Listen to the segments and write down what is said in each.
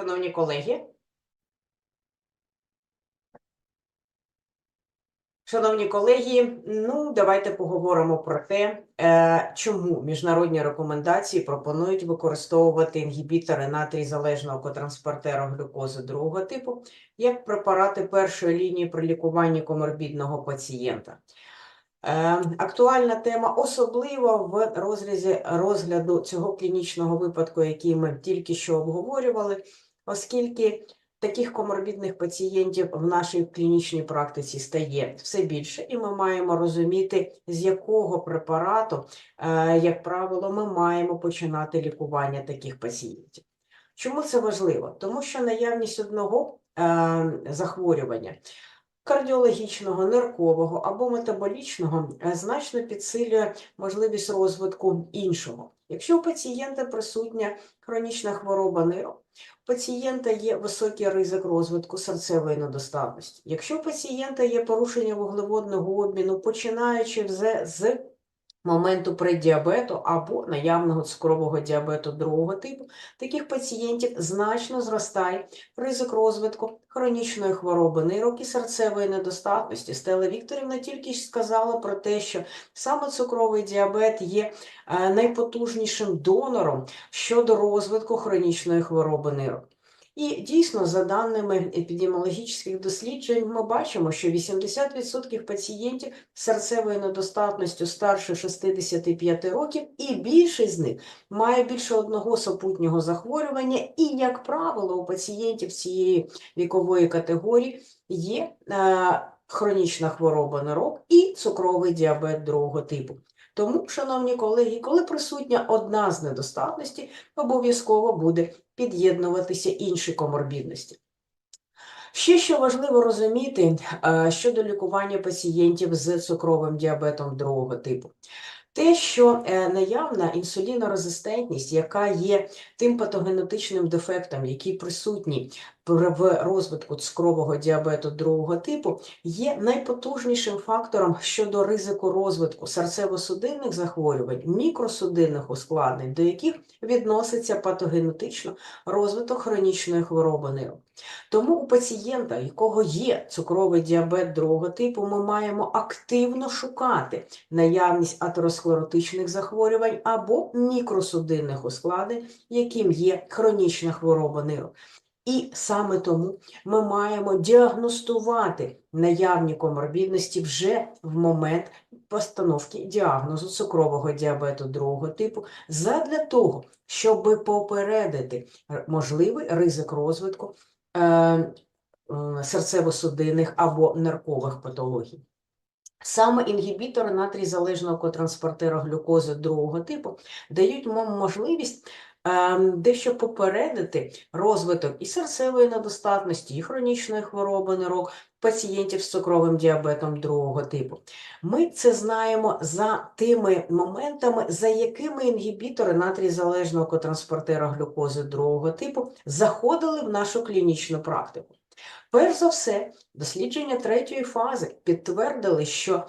Шановні колеги. Шановні колеги, ну давайте поговоримо про те, е, чому міжнародні рекомендації пропонують використовувати інгібітори натрій залежного котранспортера глюкози другого типу як препарати першої лінії при лікуванні коморбідного пацієнта. Е, Актуальна тема, особливо в розрізі розгляду цього клінічного випадку, який ми тільки що обговорювали, оскільки таких коморбідних пацієнтів в нашій клінічній практиці стає все більше, і ми маємо розуміти, з якого препарату, е, як правило, ми маємо починати лікування таких пацієнтів. Чому це важливо? Тому що наявність одного е, захворювання кардіологічного, ниркового або метаболічного е, значно підсилює можливість розвитку іншого. Якщо у пацієнта присутня хронічна хвороба нирок, у пацієнта є високий ризик розвитку серцевої недостатності. Якщо у пацієнта є порушення вуглеводного обміну, починаючи вже з моменту преддіабету або наявного цукрового діабету другого типу, таких пацієнтів значно зростає ризик розвитку хронічної хвороби нирок і серцевої недостатності. Стела Вікторівна тільки ж сказала про те, що саме цукровий діабет є е, найпотужнішим донором щодо розвитку хронічної хвороби нирок. І дійсно, за даними епідеміологічних досліджень, ми бачимо, що 80% пацієнтів з серцевою недостатністю старше 65 років, і більшість з них має більше одного супутнього захворювання, і, як правило, у пацієнтів цієї вікової категорії є е, хронічна хвороба нирок і цукровий діабет другого типу. Тому, шановні колеги, коли присутня одна з недостатності, обов'язково буде під'єднуватися інші коморбідності. Ще що важливо розуміти е, щодо лікування пацієнтів з цукровим діабетом другого типу. Те, що е, наявна інсулінорезистентність, яка є тим патогенетичним дефектом, який присутній пр- в розвитку цукрового діабету другого типу, є найпотужнішим фактором щодо ризику розвитку серцево-судинних захворювань, мікросудинних ускладнень, до яких відноситься патогенетично розвиток хронічної хвороби нирок. Тому у пацієнта, у якого є цукровий діабет другого типу, ми маємо активно шукати наявність атеросклеротичних захворювань або мікросудинних ускладнень, яким є хронічна хвороба нирок. І саме тому ми маємо діагностувати наявні коморбідності вже в момент постановки діагнозу цукрового діабету другого типу, задля того, щоб попередити можливий ризик розвитку серцево-судинних або неркових патологій. Саме інгібітори натрій залежного котранспортера глюкози другого типу дають нам можливість дещо попередити розвиток і серцевої недостатності, і хронічної хвороби нирок пацієнтів з цукровим діабетом другого типу. Ми це знаємо за тими моментами, за якими інгібітори натрій залежного котранспортера глюкози другого типу заходили в нашу клінічну практику. Перш за все, дослідження третьої фази підтвердили, що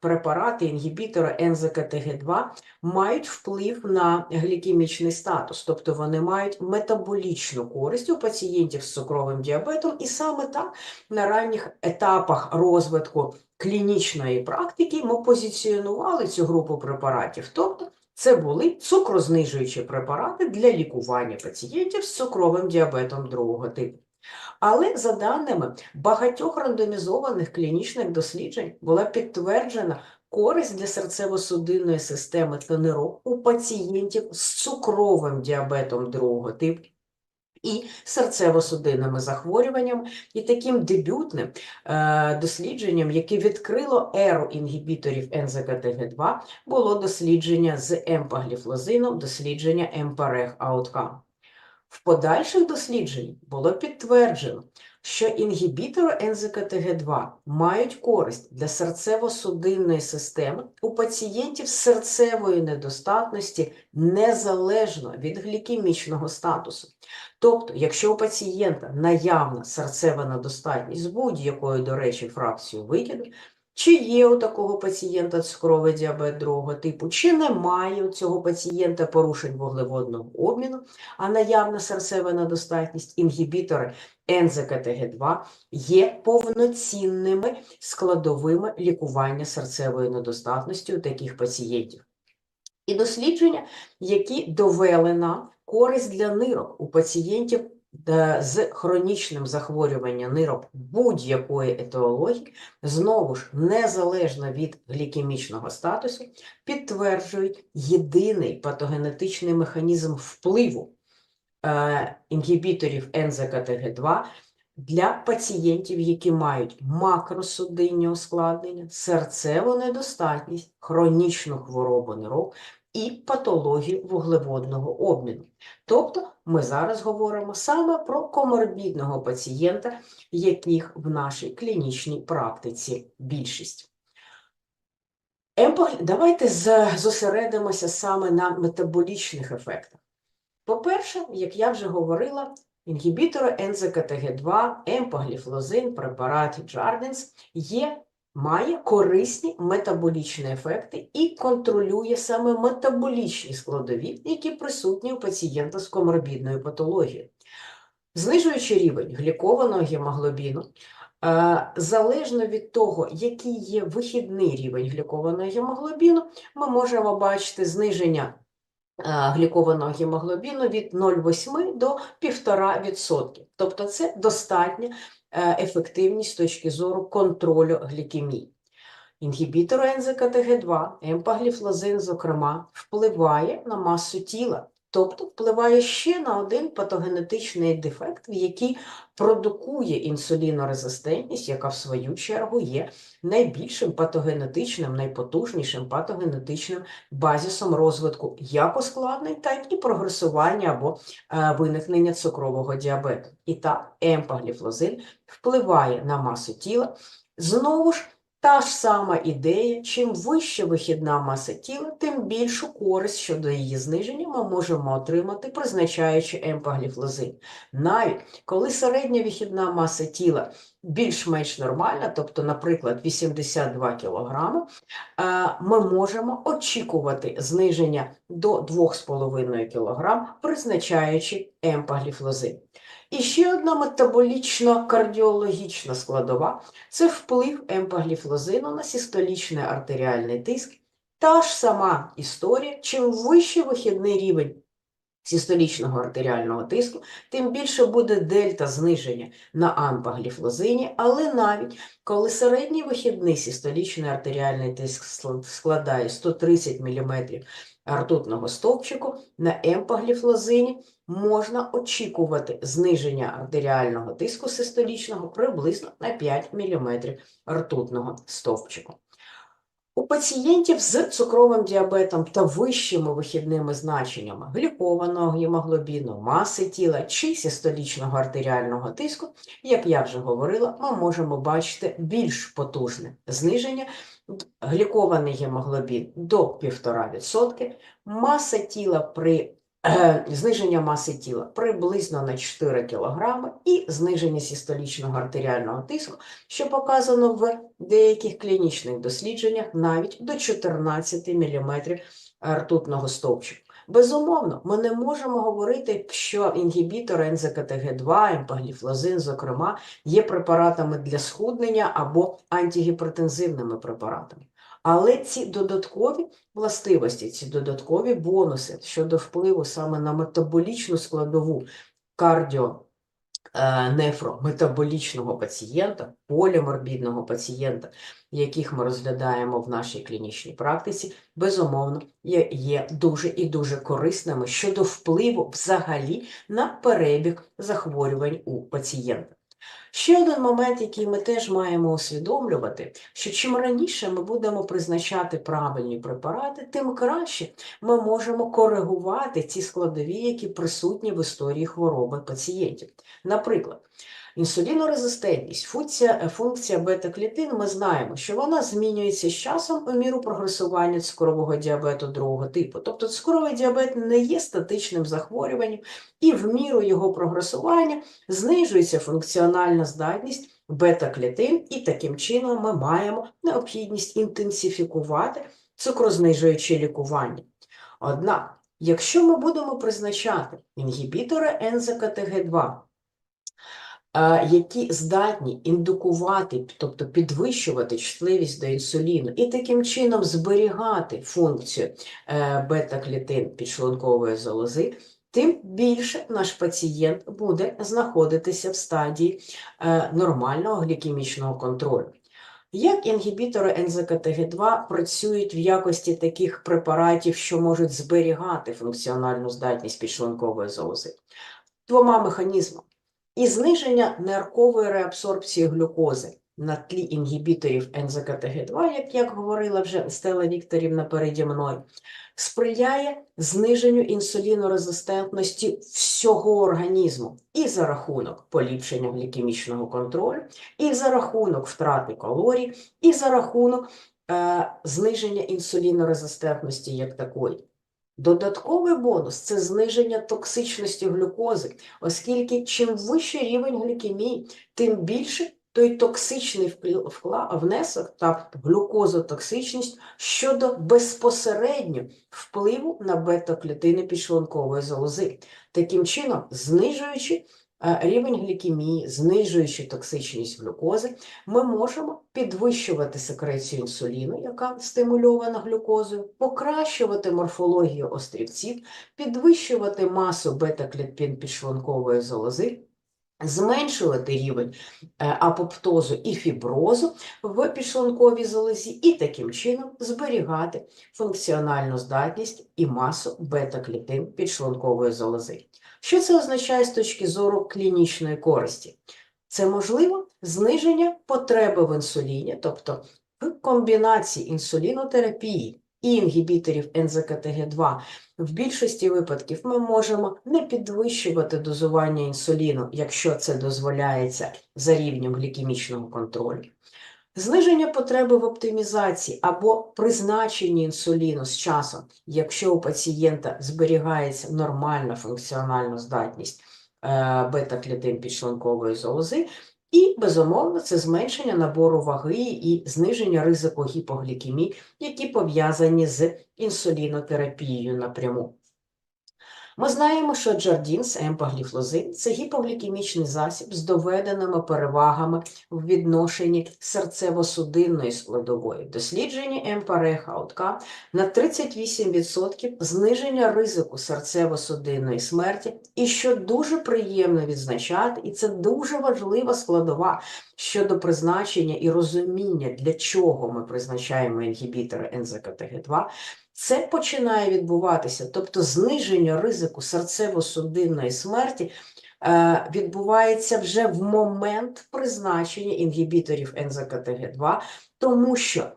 препарати інгібітора НЗКТГ2 мають вплив на глікемічний статус, тобто вони мають метаболічну користь у пацієнтів з цукровим діабетом, і саме так на ранніх етапах розвитку клінічної практики ми позиціонували цю групу препаратів. Тобто це були цукрознижуючі препарати для лікування пацієнтів з цукровим діабетом другого типу. Але за даними багатьох рандомізованих клінічних досліджень була підтверджена користь для серцево-судинної системи та нирок у пацієнтів з цукровим діабетом другого типу і серцево-судинними захворюваннями, і таким дебютним е, дослідженням, яке відкрило еру інгібіторів НЗКТГ2, було дослідження з емпагліфлозином, дослідження EMPA-REG Outcome. В подальших дослідженнях було підтверджено, що інгібітори НЗКТГ2 мають користь для серцево-судинної системи у пацієнтів з серцевої недостатності незалежно від глікемічного статусу. Тобто, якщо у пацієнта наявна серцева недостатність будь-якою, до речі, фракцією викиду, чи є у такого пацієнта цукровий діабет другого типу, чи немає у цього пацієнта порушень вуглеводного обміну, а наявна серцева недостатність, інгібітори НЗКТГ2 є повноцінними складовими лікування серцевої недостатності у таких пацієнтів. І дослідження, які довели нам користь для нирок у пацієнтів з хронічним захворюванням нирок будь-якої етіології, знову ж незалежно від глікемічного статусу, підтверджують єдиний патогенетичний механізм впливу е, інгібіторів НЗКТГ2 для пацієнтів, які мають макросудинні ускладнення, серцеву недостатність, хронічну хворобу нирок і патологію вуглеводного обміну. Тобто ми зараз говоримо саме про коморбідного пацієнта, яких в нашій клінічній практиці більшість. Давайте зосередимося саме на метаболічних ефектах. По-перше, як я вже говорила, інгібітори НЗКТГ2, емпагліфлозин, препарат Джарденс є, має корисні метаболічні ефекти і контролює саме метаболічні складові, які присутні у пацієнта з коморбідною патологією. Знижуючи рівень глікованого гемоглобіну, е, залежно від того, який є вихідний рівень глікованого гемоглобіну, ми можемо бачити зниження глікованого гемоглобіну від 0,8 до 1,5%. Тобто це достатня е, ефективність з точки зору контролю глікемії. Інгібітор НЗКТГ2, емпагліфлозин, зокрема, впливає на масу тіла, тобто впливає ще на один патогенетичний дефект, який продукує інсулінорезистентність, яка в свою чергу є найбільшим патогенетичним, найпотужнішим патогенетичним базісом розвитку як ускладнень, так і прогресування або е, виникнення цукрового діабету. І так, емпагліфлозин впливає на масу тіла. Знову ж та ж сама ідея, чим вища вихідна маса тіла, тим більшу користь щодо її зниження ми можемо отримати, призначаючи емпагліфлозин. Навіть коли середня вихідна маса тіла більш-менш нормальна, тобто, наприклад, 82 кг, ми можемо очікувати зниження до 2,5 кг, призначаючи емпагліфлозин. І ще одна метаболічно-кардіологічна складова це вплив емпагліфлозину на систолічний артеріальний тиск. Та ж сама історія, чим вищий вихідний рівень систолічного артеріального тиску, тим більше буде дельта зниження на ампагліфлозині, але навіть коли середній вихідний систолічний артеріальний тиск складає 130 мм ртутного стовпчику, на емпагліфлозині можна очікувати зниження артеріального тиску систолічного приблизно на 5 мм ртутного стовпчику. У пацієнтів з цукровим діабетом та вищими вихідними значеннями глікованого гемоглобіну, маси тіла чи систолічного артеріального тиску, як я вже говорила, ми можемо бачити більш потужне зниження. Глікований гемоглобін до 1,5%, маса тіла при зниження маси тіла приблизно на 4 кг і зниження систолічного артеріального тиску, що показано в деяких клінічних дослідженнях навіть до 14 мм ртутного стовпчику. Безумовно, ми не можемо говорити, що інгібітори НЗКТГ2, емпагліфлозин, зокрема, є препаратами для схуднення або антигіпертензивними препаратами. Але ці додаткові властивості, ці додаткові бонуси щодо впливу саме на метаболічну складову кардіо е, нефрометаболічного пацієнта, поліморбідного пацієнта, яких ми розглядаємо в нашій клінічній практиці, безумовно, є, є дуже і дуже корисними щодо впливу взагалі на перебіг захворювань у пацієнта. Ще один момент, який ми теж маємо усвідомлювати, що чим раніше ми будемо призначати правильні препарати, тим краще ми можемо коригувати ці складові, які присутні в історії хвороби пацієнтів. Наприклад, Інсулінорезистентність, функція, функція бета-клітин, ми знаємо, що вона змінюється з часом у міру прогресування цукрового діабету другого типу. Тобто цукровий діабет не є статичним захворюванням, і в міру його прогресування знижується функціональна здатність бета-клітин, і таким чином ми маємо необхідність інтенсифікувати цукрознижуюче лікування. Однак, якщо ми будемо призначати інгібітори НЗКТГ2, е, які здатні індукувати, тобто підвищувати чутливість до інсуліну і таким чином зберігати функцію е, бета-клітин підшлункової залози, тим більше наш пацієнт буде знаходитися в стадії е, нормального глікемічного контролю. Як інгібітори НЗКТГ2 працюють в якості таких препаратів, що можуть зберігати функціональну здатність підшлункової залози? Двома механізмами. І зниження ниркової реабсорбції глюкози на тлі інгібіторів НЗКТГ2, як, як говорила вже Стела Вікторівна переді мною, сприяє зниженню інсулінорезистентності всього організму і за рахунок поліпшення глікемічного контролю, і за рахунок втрати калорій, і за рахунок е, зниження інсулінорезистентності як такої. Додатковий бонус це зниження токсичності глюкози, оскільки чим вищий рівень глікемії, тим більше той токсичний внесок та глюкозотоксичність щодо безпосередньо впливу на бета-клітини підшлункової залози, таким чином знижуючи рівень глікемії, знижуючи токсичність глюкози, ми можемо підвищувати секрецію інсуліну, яка стимульована глюкозою, покращувати морфологію острівців, підвищувати масу бета-клітпін підшлункової залози, зменшувати рівень е, апоптозу і фіброзу в підшлунковій залозі і таким чином зберігати функціональну здатність і масу бета-клітин підшлункової залози. Що це означає з точки зору клінічної користі? Це можливо зниження потреби в інсуліні, тобто в комбінації інсулінотерапії інгібіторів НЗКТГ2 в більшості випадків ми можемо не підвищувати дозування інсуліну, якщо це дозволяється за рівнем глікемічного контролю. Зниження потреби в оптимізації або призначенні інсуліну з часом, якщо у пацієнта зберігається нормальна функціональна здатність е, бета-клітин підшлункової залози, і, безумовно, це зменшення набору ваги і зниження ризику гіпоглікемії, які пов'язані з інсулінотерапією напряму. Ми знаємо, що джардінс, емпагліфлозин – це гіпоглікемічний засіб з доведеними перевагами в відношенні серцево-судинної складової. Дослідження ЕМПАРЕХ-АУТКА на 38% зниження ризику серцево-судинної смерті, і що дуже приємно відзначати, і це дуже важлива складова щодо призначення і розуміння, для чого ми призначаємо інгібітори НЗКТГ2, це починає відбуватися, тобто зниження ризику серцево-судинної смерті е, відбувається вже в момент призначення інгібіторів НЗКТГ2, тому що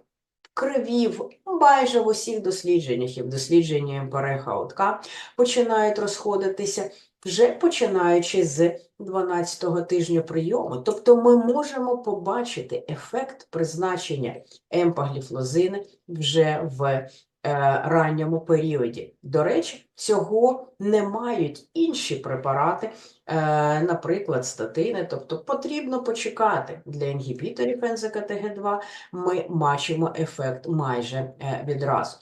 крові в майже в усіх дослідженнях і в дослідженні МПРХ-ОТК починають розходитися вже починаючи з 12-го тижня прийому. Тобто ми можемо побачити ефект призначення емпагліфлозини вже в ранньому періоді. До речі, цього не мають інші препарати, е, наприклад, статини. Тобто потрібно почекати для інгібіторів НЗКТГ2, ми бачимо ефект майже е, відразу.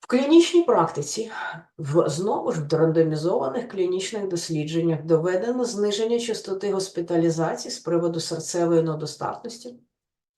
В клінічній практиці, в, знову ж в рандомізованих клінічних дослідженнях доведено зниження частоти госпіталізації з приводу серцевої недостатності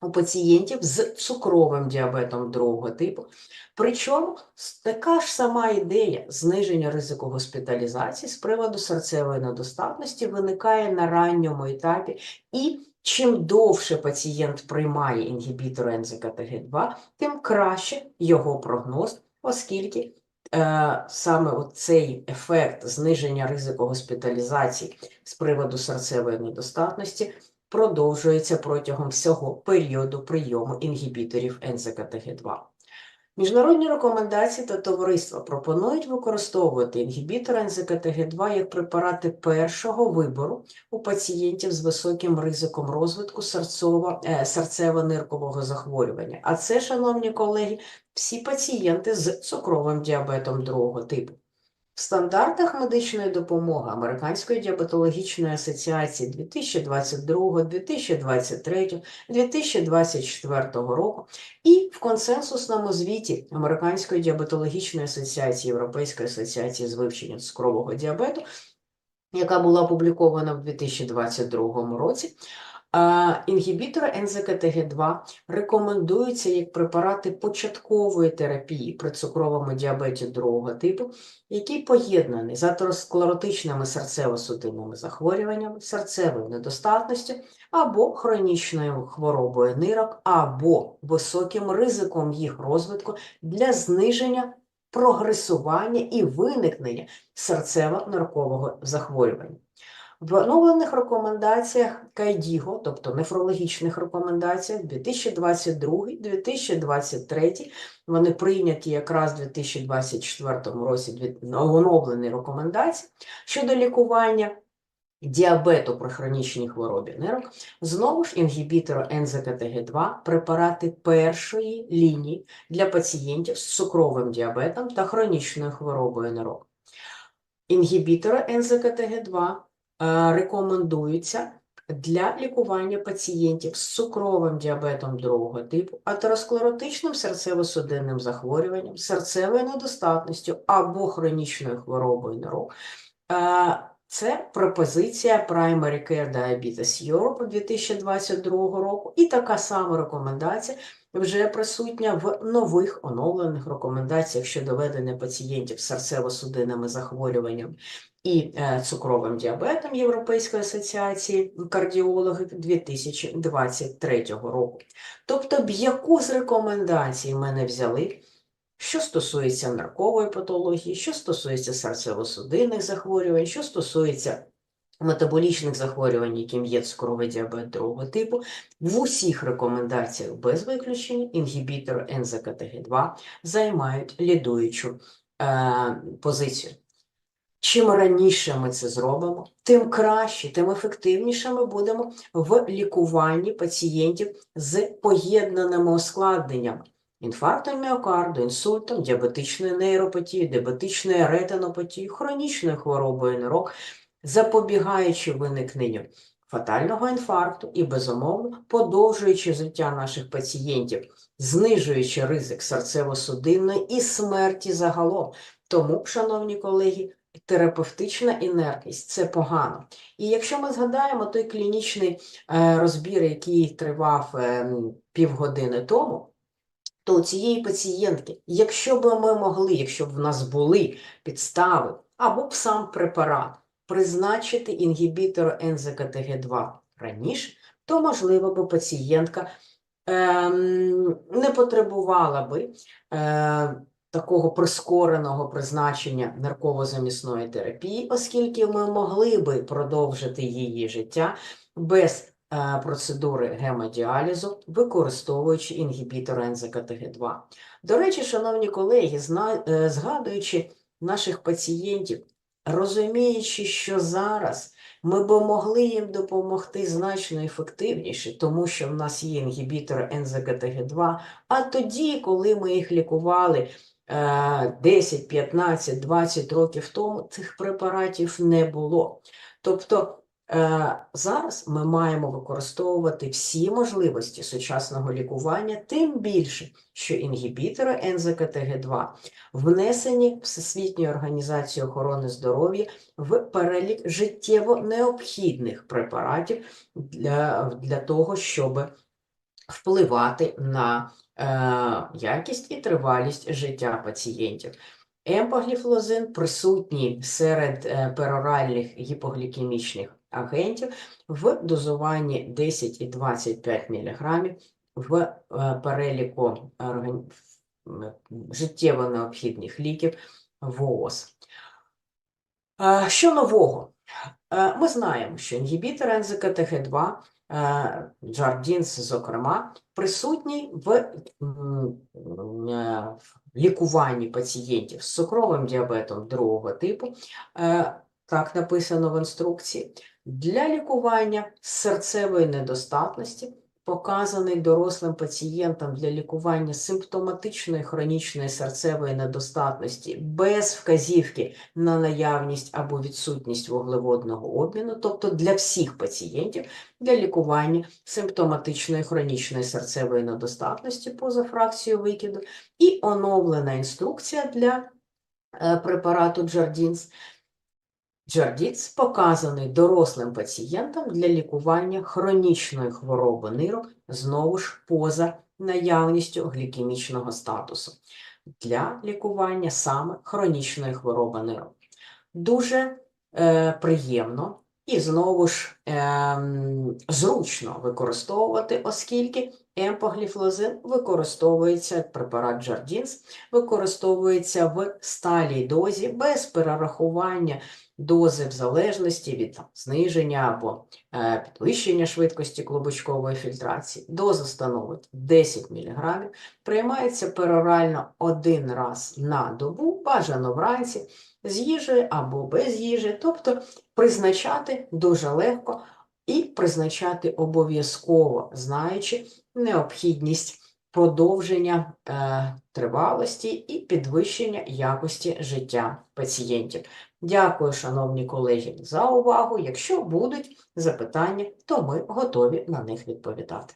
у пацієнтів з цукровим діабетом другого типу. Причому така ж сама ідея зниження ризику госпіталізації з приводу серцевої недостатності виникає на ранньому етапі, і чим довше пацієнт приймає інгібітор НЗКТГ2, тим краще його прогноз, оскільки е, саме цей ефект зниження ризику госпіталізації з приводу серцевої недостатності продовжується протягом всього періоду прийому інгібіторів НЗКТГ2. Міжнародні рекомендації та товариства пропонують використовувати інгібітори НЗКТГ2 як препарати першого вибору у пацієнтів з високим ризиком розвитку е, серцево-ниркового захворювання. А це, шановні колеги, всі пацієнти з цукровим діабетом другого типу. В стандартах медичної допомоги Американської діабетологічної асоціації 2022, 2023, 2024 року і в консенсусному звіті Американської діабетологічної асоціації Європейської асоціації з вивчення цукрового діабету, яка була опублікована в 2022 році, Інгібітори НЗКТГ2 рекомендуються як препарати початкової терапії при цукровому діабеті другого типу, який поєднаний з атеросклеротичними серцево-судинними захворюваннями, серцевою недостатністю або хронічною хворобою нирок, або високим ризиком їх розвитку для зниження прогресування і виникнення серцево-ниркового захворювання. В оновлених рекомендаціях КайДіго, тобто нефрологічних рекомендаціях 2022-2023, вони прийняті якраз у 2024 році оновлені рекомендації щодо лікування діабету при хронічній хворобі нирок, знову ж інгібітори НЗКТГ2, препарати першої лінії для пацієнтів з цукровим діабетом та хронічною хворобою нирок. Інгібітори НЗКТГ2 е, рекомендуються для лікування пацієнтів з цукровим діабетом другого типу, атеросклеротичним серцево-судинним захворюванням, серцевою недостатністю або хронічною хворобою нирок. Е, Це пропозиція Primary Care Diabetes Europe 2022 року, і така сама рекомендація вже присутня в нових оновлених рекомендаціях щодо ведення пацієнтів з серцево-судинними захворюваннями і е, цукровим діабетом Європейської асоціації кардіологів 2023 року. Тобто, б яку з рекомендацій ми не взяли, що стосується наркової патології, що стосується серцево-судинних захворювань, що стосується метаболічних захворювань, яким є цукровий діабет другого типу, в усіх рекомендаціях без виключення інгібітори НЗКТГ2 займають лідуючу е, позицію. Чим раніше ми це зробимо, тим краще, тим ефективніше ми будемо в лікуванні пацієнтів з поєднаними ускладненнями. Інфарктом міокарду, інсультом, діабетичною нейропатією, діабетичною ретинопатією, хронічною хворобою нирок, запобігаючи виникненню фатального інфаркту і, безумовно, подовжуючи життя наших пацієнтів, знижуючи ризик серцево-судинної і смерті загалом. Тому, шановні колеги, терапевтична інертність це погано. І якщо ми згадаємо той клінічний е, розбір, який тривав е, півгодини тому, то у цієї пацієнтки, якщо б ми могли, якщо б в нас були підстави або б сам препарат призначити інгібітор НЗКТГ2 раніше, то, можливо, би пацієнтка ем, не потребувала би е, такого прискореного призначення нарковозамісної терапії, оскільки ми могли би продовжити її життя без е, процедури гемодіалізу, використовуючи інгібітор НЗКТГ2. До речі, шановні колеги, е, згадуючи наших пацієнтів, розуміючи, що зараз ми б могли їм допомогти значно ефективніше, тому що в нас є інгібітори НЗКТГ2, а тоді, коли ми їх лікували е, 10, 15, 20 років тому, цих препаратів не було. Тобто зараз ми маємо використовувати всі можливості сучасного лікування, тим більше, що інгібітори НЗКТГ2 внесені Всесвітньою організацією охорони здоров'я в перелік життєво необхідних препаратів для, для того, щоб впливати на е, якість і тривалість життя пацієнтів. Емпогліфлозин присутній серед е, пероральних гіпоглікемічних агентів в дозуванні 10 і 25 мг в е, переліку життєво необхідних ліків ВООЗ. Е, Що нового? Е, Ми знаємо, що інгібітор НЗКТГ2, е, Джардінс, зокрема, присутній в лікуванні пацієнтів з цукровим діабетом другого типу, так написано в інструкції, для лікування серцевої недостатності показаний дорослим пацієнтам для лікування симптоматичної хронічної серцевої недостатності без вказівки на наявність або відсутність вуглеводного обміну, тобто для всіх пацієнтів для лікування симптоматичної хронічної серцевої недостатності поза фракцією викиду, і оновлена інструкція для е, препарату Джардінс. Джардіц показаний дорослим пацієнтам для лікування хронічної хвороби нирок, знову ж поза наявністю глікемічного статусу для лікування саме хронічної хвороби нирок. Дуже е, приємно і знову ж ем, зручно використовувати, оскільки емпогліфлозин використовується, препарат Джардінс використовується в сталій дозі без перерахування дози в залежності від там, зниження або е, підвищення швидкості клубочкової фільтрації. Доза становить 10 мг, приймається перорально один раз на добу, бажано вранці, з їжею або без їжі, тобто призначати дуже легко і призначати обов'язково, знаючи необхідність продовження е, тривалості і підвищення якості життя пацієнтів. Дякую, шановні колеги, за увагу. Якщо будуть запитання, то ми готові на них відповідати.